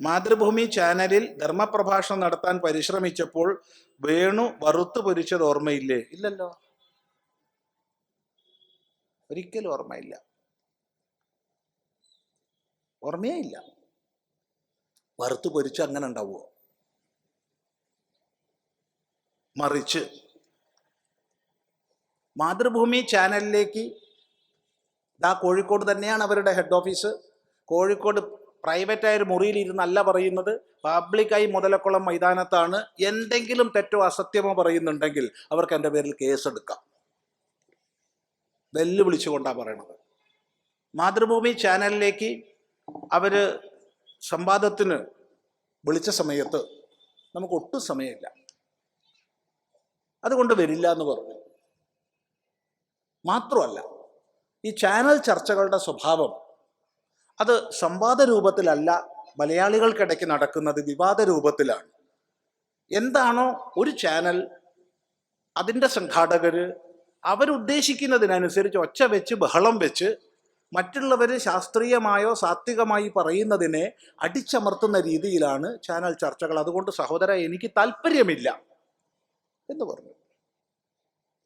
മാതൃഭൂമി ചാനലിൽ ധർമ്മപ്രഭാഷണം നടത്താൻ പരിശ്രമിച്ചപ്പോൾ വേണു വറുത്തു പൊരിച്ചത് ഓർമ്മയില്ലേ? ഇല്ലല്ലോ. ഒരിക്കലും ഓർമ്മയില്ല. ഓർമ്മയേ ഇല്ല. വറുത്തു പൊരിച്ച് അങ്ങനെ ഉണ്ടാവുമോ മറിച്ച്. മാതൃഭൂമി ചാനലിലേക്ക് ദാ കോഴിക്കോട് തന്നെയാണ് അവരുടെ ഹെഡ് ഓഫീസ്. കോഴിക്കോട് പ്രൈവറ്റായ ഒരു മുറിയിൽ ഇരുന്നല്ല പറയുന്നത്. പബ്ലിക്കായി മുതലക്കുളം മൈതാനത്താണ് എന്തെങ്കിലും തെറ്റോ അസത്യമോ പറയുന്നുണ്ടെങ്കിൽ അവർക്ക് എന്റെ പേരിൽ കേസെടുക്കാം. വെല്ലുവിളിച്ചുകൊണ്ടാണ് പറയണത്. മാതൃഭൂമി ചാനലിലേക്ക് അവർ സംവാദത്തിന് വിളിച്ച സമയത്ത് നമുക്ക് ഒട്ടും സമയമില്ല. അതുകൊണ്ട് വരില്ല എന്ന് പറഞ്ഞു. മാത്രമല്ല ഈ ചാനൽ ചർച്ചകളുടെ സ്വഭാവം അത് സംവാദ രൂപത്തിലല്ല മലയാളികൾക്കിടയ്ക്ക് നടക്കുന്നത് വിവാദ രൂപത്തിലാണ്. എന്താണോ ഒരു ചാനൽ അതിന്റെ സംഘാടകർ അവരുദ്ദേശിക്കുന്നതിനനുസരിച്ച് ഒച്ച വെച്ച് ബഹളം വെച്ച് മറ്റുള്ളവർ ശാസ്ത്രീയമായോ സാത്വികമായി പറയുന്നതിനെ അടിച്ചമർത്തുന്ന രീതിയിലാണ് ചാനൽ ചർച്ചകൾ. അതുകൊണ്ട് സഹോദര എനിക്ക് താല്പര്യമില്ല എന്ന് പറഞ്ഞു.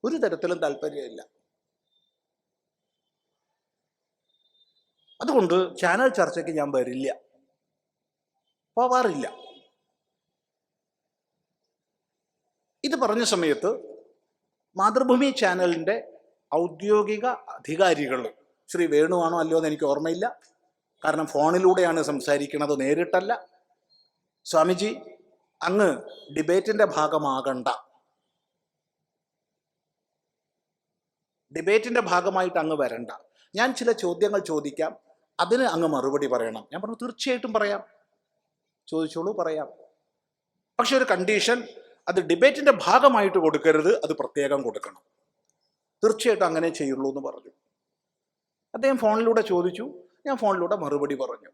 ഒരു തരത്തിലും താല്പര്യമില്ല. അതുകൊണ്ട് ചാനൽ ചർച്ചയ്ക്ക് ഞാൻ വരില്ല. പോവാറില്ല. ഇത് പറഞ്ഞ സമയത്ത് മാതൃഭൂമി ചാനലിന്റെ ഔദ്യോഗിക അധികാരികൾ ശ്രീ വേണുവാണോ അല്ലയോ എന്ന് എനിക്ക് ഓർമ്മയില്ല. കാരണം ഫോണിലൂടെയാണ് സംസാരിക്കുന്നത് നേരിട്ടല്ല. സ്വാമിജി അങ്ങ് ഡിബേറ്റിന്റെ ഭാഗമാകണ്ട. ഡിബേറ്റിന്റെ ഭാഗമായിട്ട് അങ്ങ് വരണ്ട. ഞാൻ ചില ചോദ്യങ്ങൾ ചോദിക്കാം. അതിന് അങ്ങ് മറുപടി പറയണം. ഞാൻ പറഞ്ഞു തീർച്ചയായിട്ടും പറയാം. ചോദിച്ചോളൂ പറയാം. പക്ഷെ ഒരു കണ്ടീഷൻ അത് ഡിബേറ്റിന്റെ ഭാഗമായിട്ട് കൊടുക്കരുത് അത് പ്രത്യേകം കൊടുക്കണം. തീർച്ചയായിട്ടും അങ്ങനെ ചെയ്യുള്ളൂ എന്ന് പറഞ്ഞു. അദ്ദേഹം ഫോണിലൂടെ ചോദിച്ചു ഞാൻ ഫോണിലൂടെ മറുപടി പറഞ്ഞു.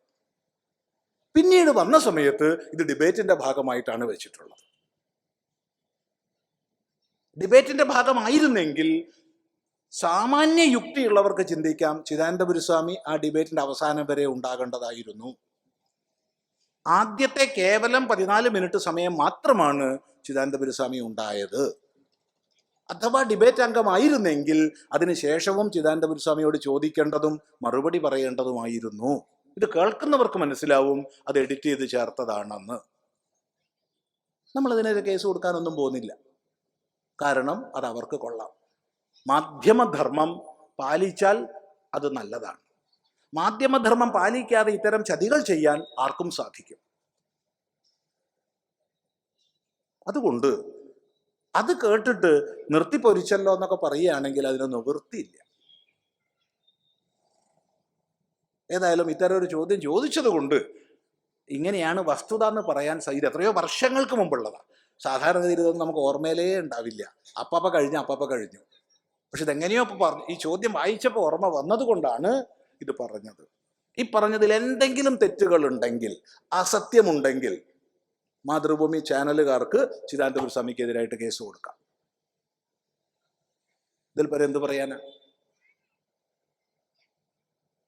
പിന്നീട് വന്ന സമയത്ത് ഇത് ഡിബേറ്റിന്റെ ഭാഗമായിട്ടാണ് വെച്ചിട്ടുള്ളത്. ഡിബേറ്റിന്റെ ഭാഗമായിരുന്നെങ്കിൽ സാമാന്യ യുക്തിയുള്ളവർക്ക് ചിന്തിക്കാം. ചിദാനന്ദപുരസ്വാമി ആ ഡിബേറ്റിന്റെ അവസാനം വരെ ഉണ്ടാകേണ്ടതായിരുന്നു. ആദ്യത്തെ കേവലം പതിനാല് മിനിറ്റ് സമയം മാത്രമാണ് ചിദാനന്ദപുരസ്വാമി ഉണ്ടായത്. അഥവാ ഡിബേറ്റ് അംഗമായിരുന്നെങ്കിൽ അതിനുശേഷവും ചിദാനന്ദപുരസ്വാമിയോട് ചോദിക്കേണ്ടതും മറുപടി പറയേണ്ടതുമായിരുന്നു. ഇത് കേൾക്കുന്നവർക്ക് മനസ്സിലാവും അത് എഡിറ്റ് ചെയ്ത് ചേർത്തതാണെന്ന്. നമ്മൾ ഇതിനൊരു കേസ് കൊടുക്കാനൊന്നും പോകുന്നില്ല. കാരണം അത് അവർക്ക് കൊള്ളാം. മാധ്യമധർമ്മം പാലിച്ചാൽ അത് നല്ലതാണ്. മാധ്യമധർമ്മം പാലിക്കാതെ ഇത്തരം ചതികൾ ചെയ്യാൻ ആർക്കും സാധിക്കും. അതുകൊണ്ട് അത് കേട്ടിട്ട് നിർത്തിപ്പൊരിച്ചല്ലോ എന്നൊക്കെ പറയുകയാണെങ്കിൽ അതിനൊന്നും നിവൃത്തിയില്ല ഏതായാലും ഇത്തരം ഒരു ചോദ്യം ചോദിച്ചത് കൊണ്ട് ഇങ്ങനെയാണ് വസ്തുത എന്ന് പറയാൻ ഇത് എത്രയോ വർഷങ്ങൾക്ക് മുമ്പുള്ളതാണ് സാധാരണഗതിയിൽ ഇതൊന്നും നമുക്ക് ഓർമ്മയിലേ ഉണ്ടാവില്ല. അപ്പപ്പ കഴിഞ്ഞു അപ്പപ്പ കഴിഞ്ഞു. പക്ഷെ ഇതെങ്ങനെയോ ഇപ്പൊ പറഞ്ഞു. ഈ ചോദ്യം വായിച്ചപ്പോൾ ഓർമ്മ വന്നതുകൊണ്ടാണ് ഇത് പറഞ്ഞത്. ഈ പറഞ്ഞതിൽ എന്തെങ്കിലും തെറ്റുകൾ ഉണ്ടെങ്കിൽ അസത്യമുണ്ടെങ്കിൽ മാതൃഭൂമി ചാനലുകാർക്ക് ചിദാനന്ദപുരം സ്വാമിക്കെതിരായിട്ട് കേസ് കൊടുക്കാം. ഇതിൽ പരം എന്ത് പറയാനാ?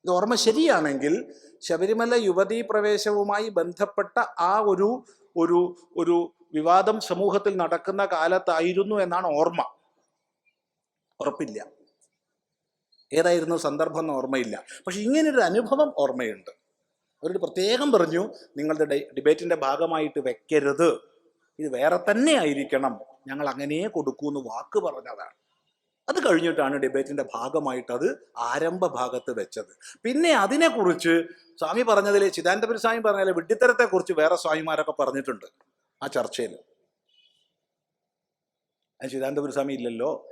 ഇത് ഓർമ്മ ശരിയാണെങ്കിൽ ശബരിമല യുവതീ പ്രവേശവുമായി ബന്ധപ്പെട്ട ആ ഒരു ഒരു ഒരു വിവാദം സമൂഹത്തിൽ നടക്കുന്ന കാലത്തായിരുന്നു എന്നാണ് ഓർമ്മ. ഉറപ്പില്ല. ഏതായിരുന്നു സന്ദർഭം എന്ന് ഓർമ്മയില്ല. പക്ഷെ ഇങ്ങനൊരു അനുഭവം ഓർമ്മയുണ്ട്. അവരോട് പ്രത്യേകം പറഞ്ഞു നിങ്ങളുടെ ഡേ ഡിബേറ്റിന്റെ ഭാഗമായിട്ട് വെക്കരുത്. ഇത് വേറെ തന്നെ ആയിരിക്കണം. ഞങ്ങൾ അങ്ങനെ കൊടുക്കൂ എന്ന് വാക്ക് പറഞ്ഞതാണ്. അത് കഴിഞ്ഞിട്ടാണ് ഡിബേറ്റിന്റെ ഭാഗമായിട്ട് അത് ആരംഭ ഭാഗത്ത് വെച്ചത്. പിന്നെ അതിനെക്കുറിച്ച് സ്വാമി പറഞ്ഞതിൽ ചിദാനന്ദപുര സ്വാമി പറഞ്ഞതിൽ വിഡ്ഢിത്തരത്തെക്കുറിച്ച് വേറെ സ്വാമിമാരൊക്കെ പറഞ്ഞിട്ടുണ്ട് ആ ചർച്ചയിൽ ചിദാനന്ദപുര സ്വാമി ഇല്ലല്ലോ.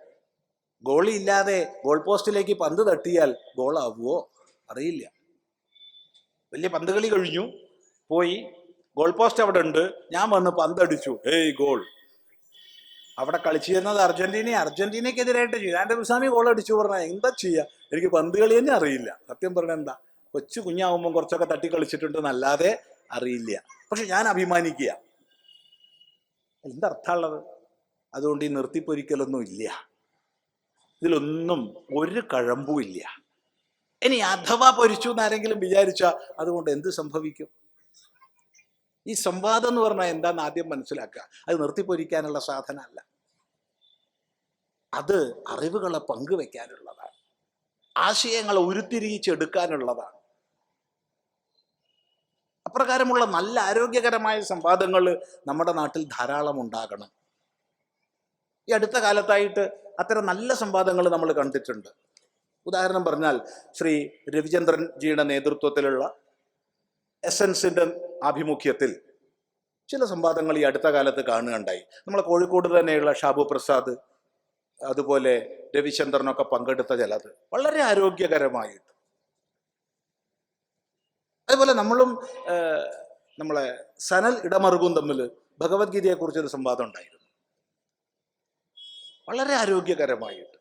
ഗോളി ഇല്ലാതെ ഗോൾ പോസ്റ്റിലേക്ക് പന്ത് തട്ടിയാൽ ഗോളാവുമോ അറിയില്ല. വലിയ പന്ത് കളി കഴിഞ്ഞു. പോയി. ഗോൾ പോസ്റ്റ് അവിടെ ഉണ്ട്. ഞാൻ വന്ന് പന്തടിച്ചു. ഏയ് ഗോൾ അവിടെ കളിച്ചിരുന്നത് അർജന്റീന അർജന്റീനക്കെതിരായിട്ട് ചിദാനന്ദ സ്വാമി ഗോൾ അടിച്ചു പറഞ്ഞാൽ എന്താ ചെയ്യുക എനിക്ക് പന്ത് കളി തന്നെ അറിയില്ല. സത്യം പറഞ്ഞ എന്താ? കൊച്ചു കുഞ്ഞാവുമ്പോൾ കുറച്ചൊക്കെ തട്ടി കളിച്ചിട്ടുണ്ട് എന്നല്ലാതെ അറിയില്ല. പക്ഷെ ഞാൻ അഭിമാനിക്കുക. എന്തർത്ഥമുള്ളത് അതുകൊണ്ട് ഈ നിർത്തിപ്പൊരിക്കലൊന്നും ഇല്ല. ഇതിലൊന്നും ഒരു കഴമ്പും ഇല്ല. ഇനി അഥവാ പൊരിച്ചു എന്നാരെങ്കിലും വിചാരിച്ചാ അതുകൊണ്ട് എന്ത് സംഭവിക്കും? ഈ സംവാദം എന്ന് പറഞ്ഞാൽ എന്താന്ന് ആദ്യം മനസ്സിലാക്കുക. അത് നിർത്തിപ്പൊരിക്കാനുള്ള സാധനമല്ല. അത് അറിവുകളെ പങ്കുവെക്കാനുള്ളതാണ്. ആശയങ്ങളെ ഉരുത്തിരിയിച്ചെടുക്കാനുള്ളതാണ്. അപ്രകാരമുള്ള നല്ല ആരോഗ്യകരമായ സംവാദങ്ങൾ നമ്മുടെ നാട്ടിൽ ധാരാളം ഉണ്ടാകണം. ഈ അടുത്ത കാലത്തായിട്ട് അത്തരം നല്ല സംവാദങ്ങൾ നമ്മൾ കണ്ടിട്ടുണ്ട്. ഉദാഹരണം പറഞ്ഞാൽ ശ്രീ രവിചന്ദ്രൻ ജിയുടെ നേതൃത്വത്തിലുള്ള എസൻസിന്റെ ആഭിമുഖ്യത്തിൽ ചില സംവാദങ്ങൾ ഈ അടുത്ത കാലത്ത് കാണുകയുണ്ടായി. നമ്മളെ കോഴിക്കോട് തന്നെയുള്ള ഷാബു പ്രസാദ് അതുപോലെ രവിചന്ദ്രനൊക്കെ പങ്കെടുത്ത ചിലത് വളരെ ആരോഗ്യകരമായിട്ട്. അതുപോലെ നമ്മളും നമ്മളെ സനൽ ഇടമറുകും തമ്മിൽ ഭഗവത്ഗീതയെക്കുറിച്ചൊരു സംവാദം ഉണ്ടായിരുന്നു. വളരെ ആരോഗ്യകരമായിട്ട്.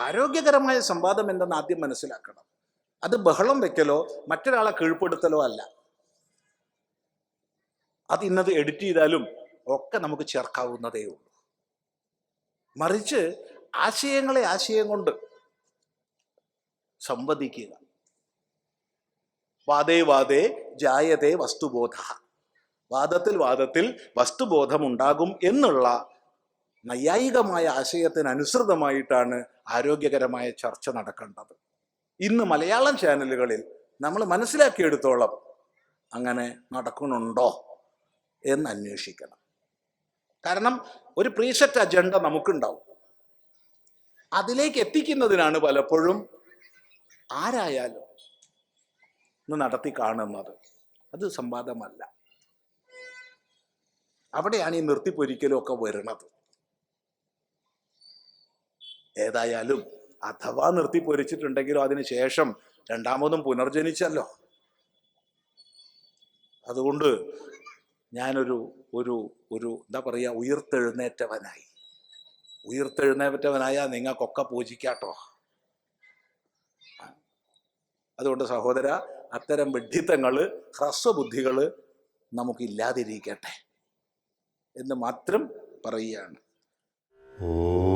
ആരോഗ്യകരമായ സംവാദം എന്തെന്ന് ആദ്യം മനസ്സിലാക്കണം. അത് ബഹളം വെക്കലോ മറ്റൊരാളെ കീഴ്പ്പെടുത്തലോ അല്ല. അത് ഇന്നത് എഡിറ്റ് ചെയ്താലും ഒക്കെ നമുക്ക് ചേർക്കാവുന്നതേ ഉള്ളൂ. മറിച്ച് ആശയങ്ങളെ ആശയം കൊണ്ട് സംവദിക്കുക. വാദേ വാദേ ജായതേ വസ്തുബോധ. വാദത്തിൽ വാദത്തിൽ വസ്തുബോധം ഉണ്ടാകും എന്നുള്ള നൈയായികമായ ആശയത്തിനനുസൃതമായിട്ടാണ് ആരോഗ്യകരമായ ചർച്ച നടക്കേണ്ടത്. ഇന്ന് മലയാളം ചാനലുകളിൽ നമ്മൾ മനസ്സിലാക്കിയെടുത്തോളം അങ്ങനെ നടക്കുന്നുണ്ടോ എന്ന് അന്വേഷിക്കണം. കാരണം ഒരു പ്രീസെറ്റ് അജണ്ട നമുക്കുണ്ടാവും. അതിലേക്ക് എത്തിക്കുന്നതിനാണ് പലപ്പോഴും ആരായാലും ഇന്ന് നടത്തി കാണുന്നത്. അത് സംവാദമല്ല. അവിടെയാണ് ഈ നിർത്തിപ്പൊരിക്കലും ഒക്കെ വരുന്നത്. ഏതായാലും അഥവാ നിർത്തി പൊരിച്ചിട്ടുണ്ടെങ്കിലും അതിനുശേഷം രണ്ടാമതും പുനർജനിച്ചല്ലോ. അതുകൊണ്ട് ഞാനൊരു ഒരു ഒരു എന്താ പറയുക ഉയർത്തെഴുന്നേറ്റവനായി. ഉയർത്തെഴുന്നേറ്റവനായ നിങ്ങൾക്കൊക്കെ പൂജിക്കാട്ടോ. അതുകൊണ്ട് സഹോദര അത്തരം വിഡ്ഢിത്തങ്ങൾ ഹ്രസ്വബുദ്ധികൾ നമുക്കില്ലാതിരിക്കട്ടെ എന്ന് മാത്രം പറയുകയാണ്. ഓ